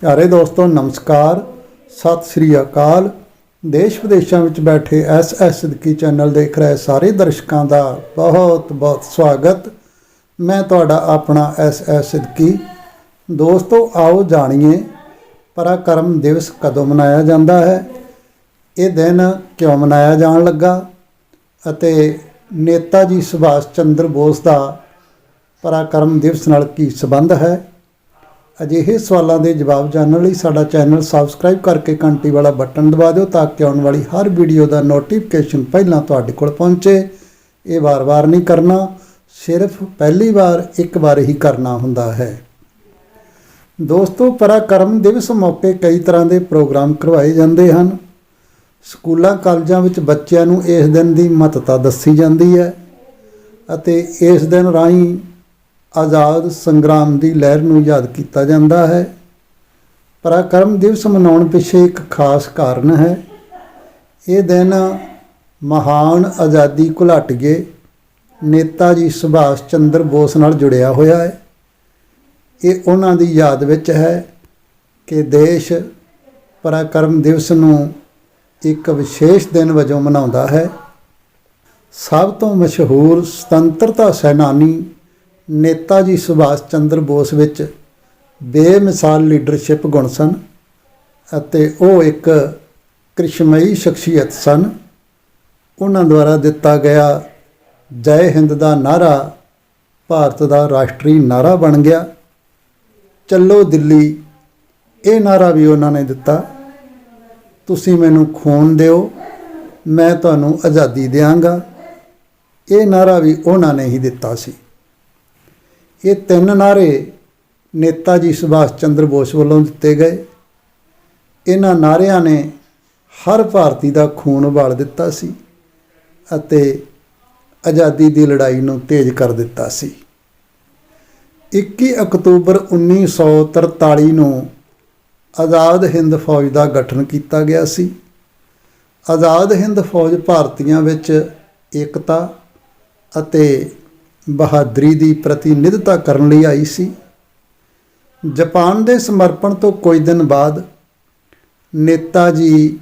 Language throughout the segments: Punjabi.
ਪਿਆਰੇ ਦੋਸਤੋ, ਨਮਸਕਾਰ। ਸਤਿ ਸ੍ਰੀ ਅਕਾਲ। ਦੇਸ਼ ਵਿਦੇਸ਼ਾਂ ਵਿੱਚ ਬੈਠੇ ਐਸ ਐਸ ਸਿੱਧਕੀ ਚੈਨਲ ਦੇਖ ਰਹੇ ਸਾਰੇ ਦਰਸ਼ਕਾਂ ਦਾ ਬਹੁਤ ਬਹੁਤ ਸਵਾਗਤ। ਮੈਂ ਤੁਹਾਡਾ ਆਪਣਾ ਐਸ ਐਸ ਸਿੱਧਕੀ। ਦੋਸਤੋ, ਆਓ ਜਾਣੀਏ, ਪਰਾਕਰਮ ਦਿਵਸ ਕਦੋਂ ਮਨਾਇਆ ਜਾਂਦਾ ਹੈ? ਇਹ ਦਿਨ ਕਿਉਂ ਮਨਾਇਆ ਜਾਣ ਲੱਗਾ? ਅਤੇ ਨੇਤਾ ਜੀ ਸੁਭਾਸ਼ ਚੰਦਰ ਬੋਸ ਦਾ ਪਰਾਕਰਮ ਦਿਵਸ ਨਾਲ ਕੀ ਸੰਬੰਧ ਹੈ? ਅਜਿਹੇ ਸਵਾਲਾਂ ਦੇ ਜਵਾਬ ਜਾਣਨ ਲਈ ਸਾਡਾ ਚੈਨਲ ਸਬਸਕ੍ਰਾਈਬ ਕਰਕੇ ਘੰਟੀ ਵਾਲਾ ਬਟਨ ਦਬਾ ਦਿਓ ਤਾਂ ਕਿ ਆਉਣ ਵਾਲੀ ਹਰ ਵੀਡੀਓ ਦਾ ਨੋਟੀਫਿਕੇਸ਼ਨ ਪਹਿਲਾਂ ਤੁਹਾਡੇ ਕੋਲ ਪਹੁੰਚੇ। ਇਹ ਵਾਰ-ਵਾਰ ਨਹੀਂ ਕਰਨਾ, ਸਿਰਫ ਪਹਿਲੀ ਵਾਰ ਇੱਕ ਵਾਰ ਹੀ ਕਰਨਾ ਹੁੰਦਾ ਹੈ। ਦੋਸਤੋ, ਪਰਾਕਰਮ ਦਿਵਸ ਮੌਕੇ ਕਈ ਤਰ੍ਹਾਂ ਦੇ ਪ੍ਰੋਗਰਾਮ ਕਰਵਾਏ ਜਾਂਦੇ ਹਨ। ਸਕੂਲਾਂ, ਕਾਲਜਾਂ ਵਿੱਚ ਬੱਚਿਆਂ ਨੂੰ ਇਸ ਦਿਨ ਦੀ ਮਹੱਤਤਾ ਦੱਸੀ ਜਾਂਦੀ ਹੈ ਅਤੇ ਇਸ ਦਿਨ ਰਾਹੀਂ ਆਜ਼ਾਦ ਸੰਗਰਾਮ ਦੀ ਲਹਿਰ ਨੂੰ ਯਾਦ ਕੀਤਾ ਜਾਂਦਾ ਹੈ। ਪਰਾਕਰਮ ਦਿਵਸ ਮਨਾਉਣ ਪਿੱਛੇ ਇੱਕ ਖਾਸ ਕਾਰਨ ਹੈ। ਇਹ ਦਿਨ ਮਹਾਨ ਆਜ਼ਾਦੀ ਘੁਲਾਟੀਏ ਨੇਤਾ ਜੀ ਸੁਭਾਸ਼ ਚੰਦਰ ਬੋਸ ਨਾਲ ਜੁੜਿਆ ਹੋਇਆ ਹੈ। ਇਹ ਉਹਨਾਂ ਦੀ ਯਾਦ ਵਿੱਚ ਹੈ ਕਿ ਦੇਸ਼ ਪਰਾਕਰਮ ਦਿਵਸ ਨੂੰ ਇੱਕ ਵਿਸ਼ੇਸ਼ ਦਿਨ ਵਜੋਂ ਮਨਾਉਂਦਾ ਹੈ। ਸਭ ਤੋਂ ਮਸ਼ਹੂਰ ਸੁਤੰਤਰਤਾ ਸੈਨਾਨੀ ਨੇਤਾ ਜੀ ਸੁਭਾਸ਼ ਚੰਦਰ ਬੋਸ ਵਿੱਚ ਬੇਮਿਸਾਲ ਲੀਡਰਸ਼ਿਪ ਗੁਣ ਸਨ ਅਤੇ ਉਹ ਇੱਕ ਕ੍ਰਿਸ਼ਮਈ ਸ਼ਖਸੀਅਤ ਸਨ। ਉਹਨਾਂ ਦੁਆਰਾ ਦਿੱਤਾ ਗਿਆ ਜੈ ਹਿੰਦ ਦਾ ਨਾਰਾ ਭਾਰਤ ਦਾ ਰਾਸ਼ਟਰੀ ਨਾਰਾ ਬਣ ਗਿਆ। ਚੱਲੋ ਦਿੱਲੀ, ਇਹ ਨਾਰਾ ਵੀ ਉਹਨਾਂ ਨੇ ਦਿੱਤਾ। ਤੁਸੀਂ ਮੈਨੂੰ ਖੂਨ ਦਿਓ, ਮੈਂ ਤੁਹਾਨੂੰ ਆਜ਼ਾਦੀ ਦਿਆਂਗਾ। ਇਹ ਨਾਰਾ ਵੀ ਉਹਨਾਂ ਨੇ ਹੀ ਦਿੱਤਾ ਸੀ। ਇਹ ਤਿੰਨ ਨਾਰੇ ਨੇਤਾ ਜੀ ਸੁਭਾਸ਼ ਚੰਦਰ ਬੋਸ ਵੱਲੋਂ ਦਿੱਤੇ ਗਏ। ਇਹਨਾਂ ਨਾਰਿਆਂ ਨੇ ਹਰ ਭਾਰਤੀ ਦਾ ਖੂਨ ਉਬਾਲ ਦਿੱਤਾ ਸੀ ਅਤੇ ਆਜ਼ਾਦੀ ਦੀ ਲੜਾਈ ਨੂੰ ਤੇਜ਼ ਕਰ ਦਿੱਤਾ ਸੀ। 21 ਅਕਤੂਬਰ 1943 ਨੂੰ ਆਜ਼ਾਦ ਹਿੰਦ ਫੌਜ ਦਾ ਗਠਨ ਕੀਤਾ ਗਿਆ ਸੀ। ਆਜ਼ਾਦ ਹਿੰਦ ਫੌਜ ਭਾਰਤੀਆਂ ਵਿੱਚ ਏਕਤਾ ਅਤੇ ਬਹਾਦਰੀ ਦੀ ਪ੍ਰਤੀਨਿਧਤਾ ਕਰਨ ਲਈ ਆਈ ਸੀ। ਜਾਪਾਨ ਦੇ ਸਮਰਪਣ ਤੋਂ ਕੁਝ ਦਿਨ ਬਾਅਦ ਨੇਤਾ ਜੀ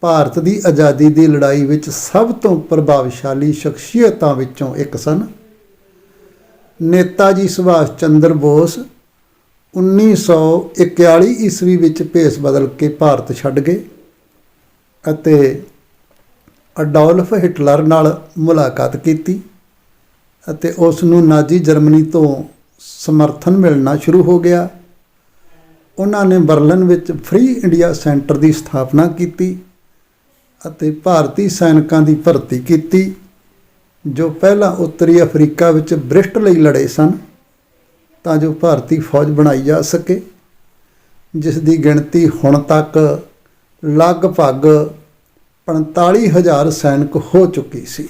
ਭਾਰਤ ਦੀ ਆਜ਼ਾਦੀ ਦੀ ਲੜਾਈ ਵਿੱਚ ਸਭ ਤੋਂ ਪ੍ਰਭਾਵਸ਼ਾਲੀ ਸ਼ਖਸੀਅਤਾਂ ਵਿੱਚੋਂ ਇੱਕ ਸਨ। ਨੇਤਾ ਜੀ ਸੁਭਾਸ਼ ਚੰਦਰ ਬੋਸ 1941 ਈਸਵੀ ਵਿੱਚ ਭੇਸ ਬਦਲ ਕੇ ਭਾਰਤ ਛੱਡ ਗਏ ਅਤੇ ਅਡੋਲਫ ਹਿਟਲਰ ਨਾਲ ਮੁਲਾਕਾਤ ਕੀਤੀ। ਅਤੇ ਉਸ ਨੂੰ ਨਾਜ਼ੀ ਜਰਮਨੀ ਤੋਂ ਸਮਰਥਨ ਮਿਲਣਾ ਸ਼ੁਰੂ ਹੋ ਗਿਆ। ਉਹਨਾਂ ਨੇ ਬਰਲਿਨ ਵਿੱਚ ਫ੍ਰੀ ਇੰਡੀਆ ਸੈਂਟਰ ਦੀ ਸਥਾਪਨਾ ਕੀਤੀ ਅਤੇ ਭਾਰਤੀ ਸੈਨਿਕਾਂ ਦੀ ਭਰਤੀ ਕੀਤੀ, ਜੋ ਪਹਿਲਾਂ ਉੱਤਰੀ ਅਫਰੀਕਾ ਵਿੱਚ ਬ੍ਰਿਸ਼ਟ ਲਈ ਲੜੇ ਸਨ, ਤਾਂ ਜੋ ਭਾਰਤੀ ਫੌਜ ਬਣਾਈ ਜਾ ਸਕੇ, ਜਿਸ ਦੀ ਗਿਣਤੀ ਹੁਣ ਤੱਕ ਲਗਭਗ 45000 ਸੈਨਿਕ ਹੋ ਚੁੱਕੀ ਸੀ।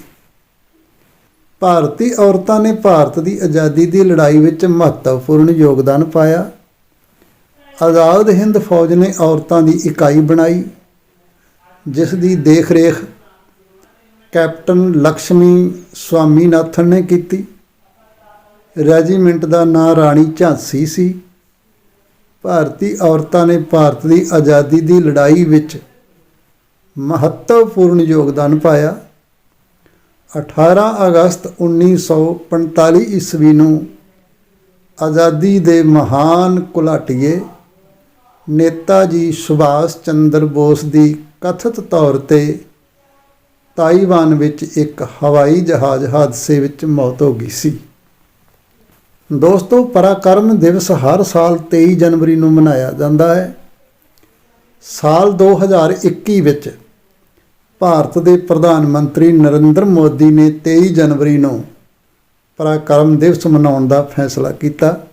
ਭਾਰਤੀ ਔਰਤਾਂ ਨੇ ਭਾਰਤ ਦੀ ਆਜ਼ਾਦੀ ਦੀ ਲੜਾਈ ਵਿੱਚ ਮਹੱਤਵਪੂਰਨ ਯੋਗਦਾਨ ਪਾਇਆ। ਆਜ਼ਾਦ ਹਿੰਦ ਫੌਜ ਨੇ ਔਰਤਾਂ ਦੀ ਇਕਾਈ ਬਣਾਈ, ਜਿਸ ਦੀ ਦੇਖ ਰੇਖ ਕੈਪਟਨ ਲక్ష్ਮੀ ਸਵਾਮੀਨਾਥਨ ਨੇ ਕੀਤੀ। ਰੈਜੀਮੈਂਟ ਦਾ ਨਾਂ ਰਾਣੀ ਝਾਂਸੀ ਸੀ। ਭਾਰਤੀ ਔਰਤਾਂ ਨੇ ਭਾਰਤ ਦੀ ਆਜ਼ਾਦੀ ਦੀ ਲੜਾਈ ਵਿੱਚ ਮਹੱਤਵਪੂਰਨ ਯੋਗਦਾਨ ਪਾਇਆ। 18 ਅਗਸਤ 1945 ਈਸਵੀ ਨੂੰ ਆਜ਼ਾਦੀ ਦੇ ਮਹਾਨ ਘੁਲਾਟੀਏ ਨੇਤਾ ਜੀ ਸੁਭਾਸ਼ ਚੰਦਰ ਬੋਸ ਦੀ ਕਥਿਤ ਤੌਰ ਤੇ ਤਾਈਵਾਨ ਵਿੱਚ ਇੱਕ ਹਵਾਈ ਜਹਾਜ਼ ਹਾਦਸੇ ਵਿੱਚ ਮੌਤ ਹੋ ਗਈ ਸੀ। ਦੋਸਤੋ, ਪਰਾਕਰਮ ਦਿਵਸ ਹਰ ਸਾਲ 23 ਜਨਵਰੀ ਨੂੰ ਮਨਾਇਆ ਜਾਂਦਾ ਹੈ। ਸਾਲ 2021 ਵਿੱਚ ਭਾਰਤ ਦੇ ਪ੍ਰਧਾਨ ਮੰਤਰੀ ਨਰਿੰਦਰ ਮੋਦੀ ਨੇ 23 ਜਨਵਰੀ ਨੂੰ ਪਰਾਕਰਮ ਦਿਵਸ ਮਨਾਉਣ ਦਾ ਫੈਸਲਾ ਕੀਤਾ।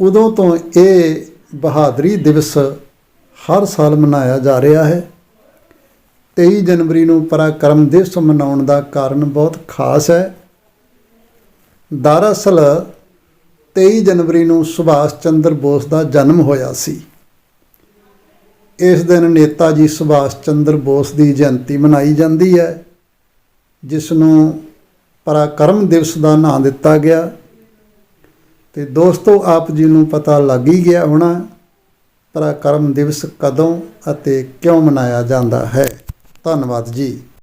ਉਦੋਂ ਤੋਂ ਇਹ ਬਹਾਦਰੀ ਦਿਵਸ ਹਰ ਸਾਲ ਮਨਾਇਆ ਜਾ ਰਿਹਾ ਹੈ। 23 ਜਨਵਰੀ ਨੂੰ ਪਰਾਕਰਮ ਦਿਵਸ ਮਨਾਉਣ ਦਾ ਕਾਰਨ ਬਹੁਤ ਖਾਸ ਹੈ। ਦਰਅਸਲ 23 ਜਨਵਰੀ ਨੂੰ ਸੁਭਾਸ਼ ਚੰਦਰ ਬੋਸ ਦਾ ਜਨਮ ਹੋਇਆ ਸੀ। ਇਸ ਦਿਨ ਨੇਤਾ ਜੀ ਸੁਭਾਸ਼ ਚੰਦਰ ਬੋਸ ਦੀ ਜਯੰਤੀ ਮਨਾਈ ਜਾਂਦੀ ਹੈ ਜਿਸ ਨੂੰ ਪਰਾਕਰਮ ਦਿਵਸ ਦਾ ਨਾਂ ਦਿੱਤਾ ਗਿਆ। ਤੇ ਦੋਸਤੋ, ਆਪ ਜੀ ਨੂੰ ਪਤਾ ਲੱਗ ਹੀ ਗਿਆ ਹੋਣਾ ਪਰਾਕਰਮ ਦਿਵਸ ਕਦੋਂ ਅਤੇ ਕਿਉਂ ਮਨਾਇਆ ਜਾਂਦਾ ਹੈ। ਧੰਨਵਾਦ ਜੀ।